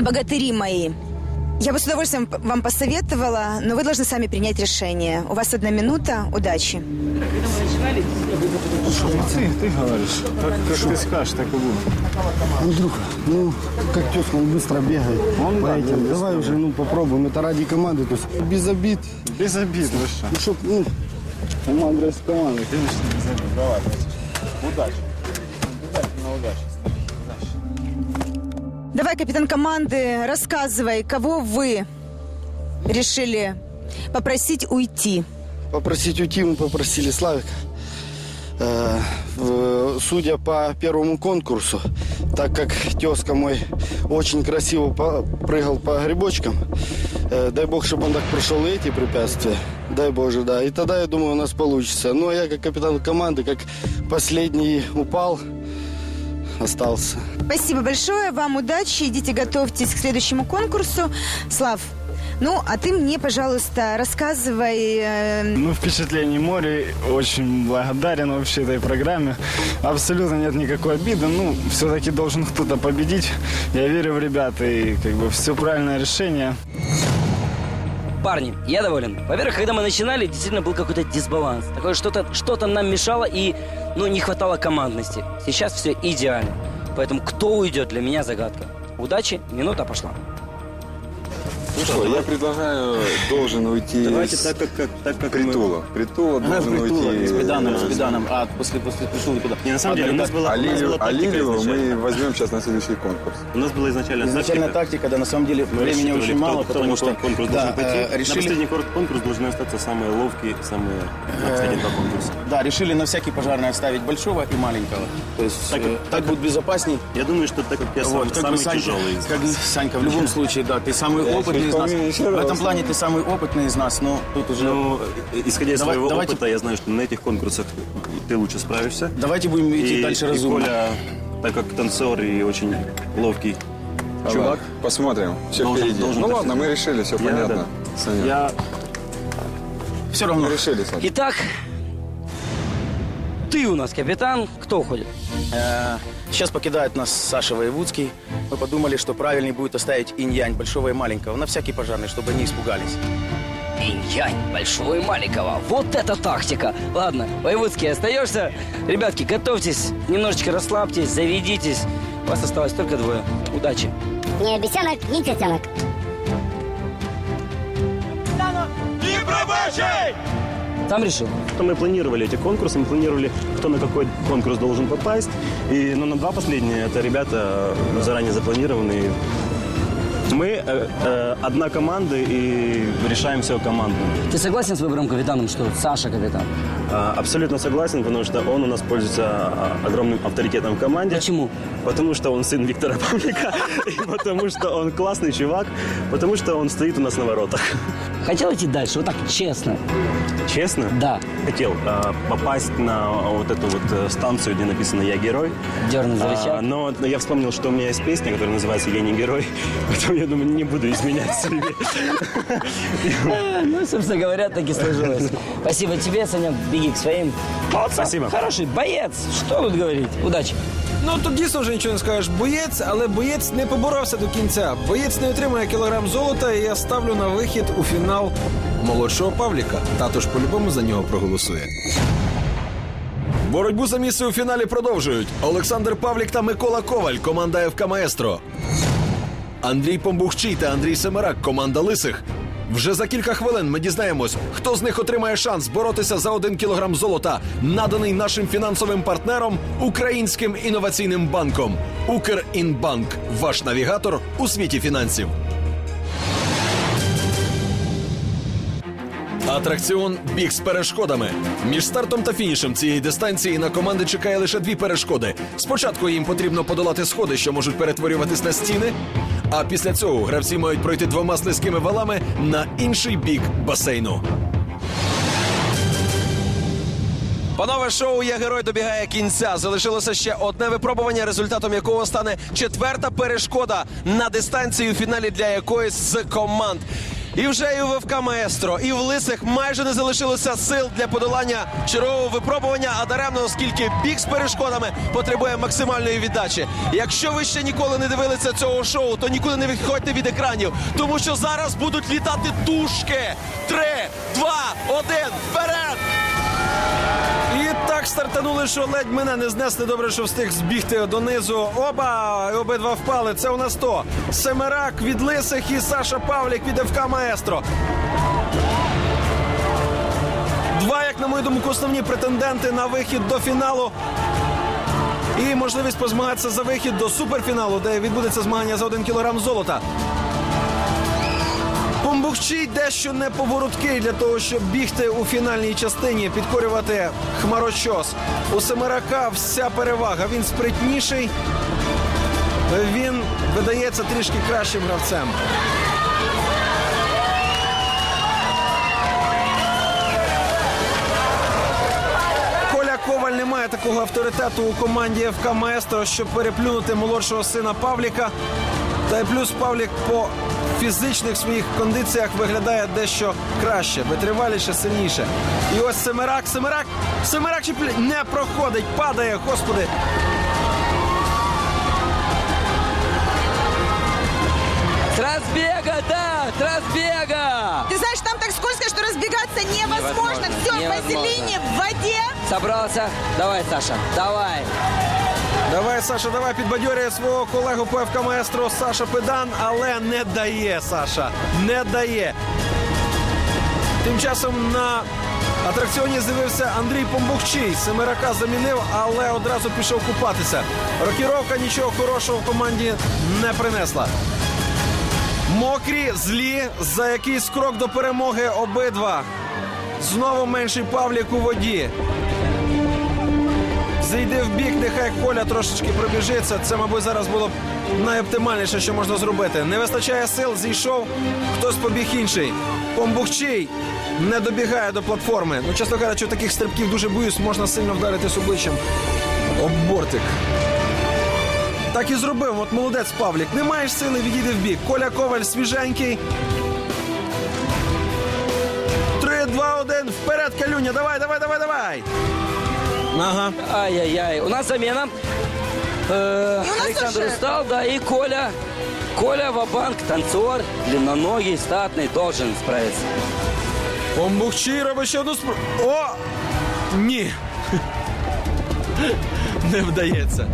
богатыри мои. Я бы с удовольствием вам посоветовала, но вы должны сами принять решение. У вас одна минута. Удачи. Ты, ты говоришь. Как, как ты скажешь, так и будет. Андрюха, ну, как тезка, он быстро бегает. Он, по да, этим. Давай уже, ну, попробуем. Это ради команды, то есть без обид. Без обид, вы что? Ну, чтоб, ну, команда с командой. Конечно, без обид. Давай, братишка. Удачи. Обязательно удачи. Давай, капитан команды, рассказывай, кого вы решили попросить уйти. Попросить уйти мы попросили Славика. Э, Судя по первому конкурсу, так как тезка мой очень красиво прыгал по грибочкам, э, дай бог, чтобы он так прошел эти препятствия. Дай боже, да. И тогда, я думаю, у нас получится. Ну, а я как капитан команды, как последний упал, остался. Спасибо большое, вам удачи, идите готовьтесь к следующему конкурсу. Слав, ну, а ты мне, пожалуйста, рассказывай... э, Ну, впечатление море. Очень благодарен вообще этой программе. Абсолютно нет никакой обиды. Ну, все-таки должен кто-то победить. Я верю в ребят и как бы все правильное решение. Парни, я доволен. Во-первых, когда мы начинали, действительно был какой-то дисбаланс. Такое что-то что нам мешало и ну, не хватало командности. Сейчас все идеально. Поэтому кто уйдет, для меня загадка. Удачи, минута пошла. Ну что, я предлагаю, должен уйти Давайте с так, как, как, так, как мы- Притула. Притула Ага, должен Притула, уйти. с Беданом, э, с Беданом. А после, после Притула куда? Не, на самом деле, у нас была, А у нас Лилию, была а тактика Лилию мы изначально. возьмем сейчас на следующий конкурс. У нас была изначально, Изначально тактика. тактика, да, на самом деле Мы времени рассчитывали, очень кто- мало, кто потому на что какой конкурс да, должен пойти. э, На решили, последний кор- конкурс должны остаться самые ловкие, самые конкурсу. да, решили на всякий пожарный оставить большого и маленького. То есть Так э, так будет безопасней. Я думаю, что так как я сам, Вот, как самый Санька, тяжелый из как. Санька, в любом случае, да, ты самый опытный из нас. В этом плане ты самый опытный из нас, но тут уже... Ну, исходя из Давай- своего давайте- опыта, я знаю, что на этих конкурсах ты лучше справишься. Давайте будем идти И- дальше и разумно. Коля, так как танцор и очень ловкий чувак, Посмотрим. Все Должен- впереди. должен ну ладно, мы решили, все я, понятно. да, Саня. я Все равно. Мы решили, Саня. Итак, ты у нас капитан. Кто уходит? Э, Сейчас покидает нас Саша Воевудский. Мы подумали, что правильнее будет оставить инь-янь большого и маленького на всякий пожарный, чтобы они испугались. Инь-янь, большого и маленького. Вот это тактика. Ладно, Воеводский, остаешься? Ребятки, готовьтесь, немножечко расслабьтесь, заведитесь. Вас осталось только двое. Удачи. Ни обезьянок, ни цыценок. Сам решил? что мы планировали эти конкурсы, мы планировали, кто на какой конкурс должен попасть. И, ну, на два последние это ребята э, заранее запланированные. Мы э, э, одна команда и решаем все командно. Ты согласен с выбором капитаном, что Саша капитан? А, Абсолютно согласен, потому что он у нас пользуется огромным авторитетом в команде. Почему? Потому что он сын Виктора Павлика, потому что он классный чувак, потому что он стоит у нас на воротах. Хотел идти дальше, вот так, честно. Честно? Да. Хотел а, попасть на вот эту вот э, станцию, где написано «Я герой». Дернуть за А, рычаг. но я вспомнил, что у меня есть песня, которая называется «Я не герой», поэтому я думаю, не буду изменять себе. Ну, собственно говоря, так и сложилось. Спасибо тебе, Санек, беги к своим. Спасибо. Хороший боец. Что тут говорить? Удачи. Ну тут дійсно вже нічого не скажеш. Боєць, але боєць не поборовся до кінця. Боєць не отримує кілограм золота, і я ставлю на вихід у фінал молодшого Павліка. Тато ж по-любому за нього проголосує. Боротьбу за місце у фіналі продовжують Олександр Павлік та Микола Коваль, команда ФК Маестро. Андрій Помбухчий та Андрій Семерак, команда Лисих. Вже за кілька хвилин ми дізнаємось, хто з них отримає шанс боротися за один кілограм золота, наданий нашим фінансовим партнером Українським інноваційним банком. Укрінбанк ваш навігатор у світі фінансів. Атракціон біг з перешкодами. Між стартом та фінішем цієї дистанції на команди чекає лише дві перешкоди. Спочатку їм потрібно подолати сходи, що можуть перетворюватись на стіни. А після цього гравці мають пройти двома слизькими валами на інший бік басейну. Панове шоу «Я герой добігає кінця. Залишилося ще одне випробування, результатом якого стане четверта перешкода на дистанції у фіналі для якоїсь з команд. І вже і у ВФК Маестро, і в лисих майже не залишилося сил для подолання чергового випробування, а даремно, оскільки біг з перешкодами потребує максимальної віддачі. Якщо ви ще ніколи не дивилися цього шоу, то нікуди не відходьте від екранів, тому що зараз будуть літати тушки. Три, два, один, вперед! Стартанули, що ледь мене не знесли. Добре, що встиг збігти донизу. Оба! Обидва впали. Це у нас то. Семерак від лисих і Саша Павлік від ФК Маестро. Два, як на мою думку, основні претенденти на вихід до фіналу. І можливість позмагатися за вихід до суперфіналу, де відбудеться змагання за один кілограм золота. Помбухчий дещо неповороткий для того, щоб бігти у фінальній частині, підкорювати хмарочос. У Семерака вся перевага. Він спритніший. Він видається трішки кращим гравцем. Коваль не має такого авторитету у команді ФК Маестро, щоб переплюнути молодшого сина Павліка. Та й плюс Павлік по фізичних своїх кондиціях виглядає дещо краще, витриваліше, сильніше. І ось Семерак, Семерак, Семерак чіпля... не проходить, падає, господи. Разбега, да, разбега! Ты знаешь, там так скользко, что разбегаться невозможно. Невозможно, Все, невозможно. вазелине в воде. Собрался? Давай, Саша, давай. Давай, Саша, давай підбадьорює свого колегу по ФК Маестро Саша Педан, але не дає Саша. Не дає. Тим часом на атракціоні з'явився Андрій Помбухчий. Семерака замінив, але одразу пішов купатися. Рокіровка нічого хорошого в команді не принесла. Мокрі, злі, за якийсь крок до перемоги обидва. Знову менший Павлік у воді. Зайди в бік, нехай Коля трошечки пробіжиться. Це, мабуть, зараз було б найоптимальніше, що можна зробити. Не вистачає сил, зійшов, хтось побіг інший. Помбухчий не добігає до платформи. Ну, чесно кажучи, таких стрибків дуже боюсь, можна сильно вдаритись обличчям об бортик. Так і зробив. От молодець Павлік. Не маєш сили, відійди в бік. Коля Коваль свіженький. Три, два, один. Вперед, Калюня. Давай, давай, давай, давай. Ага. Ай-яй-яй. У нас замена. Э, И у нас Александр уже- устал, да, и Коля. Коля Вабанк, танцор, длинноногий, статный, должен справиться. Помбухчий робить ще одну спро... О! Ні. Не вдається.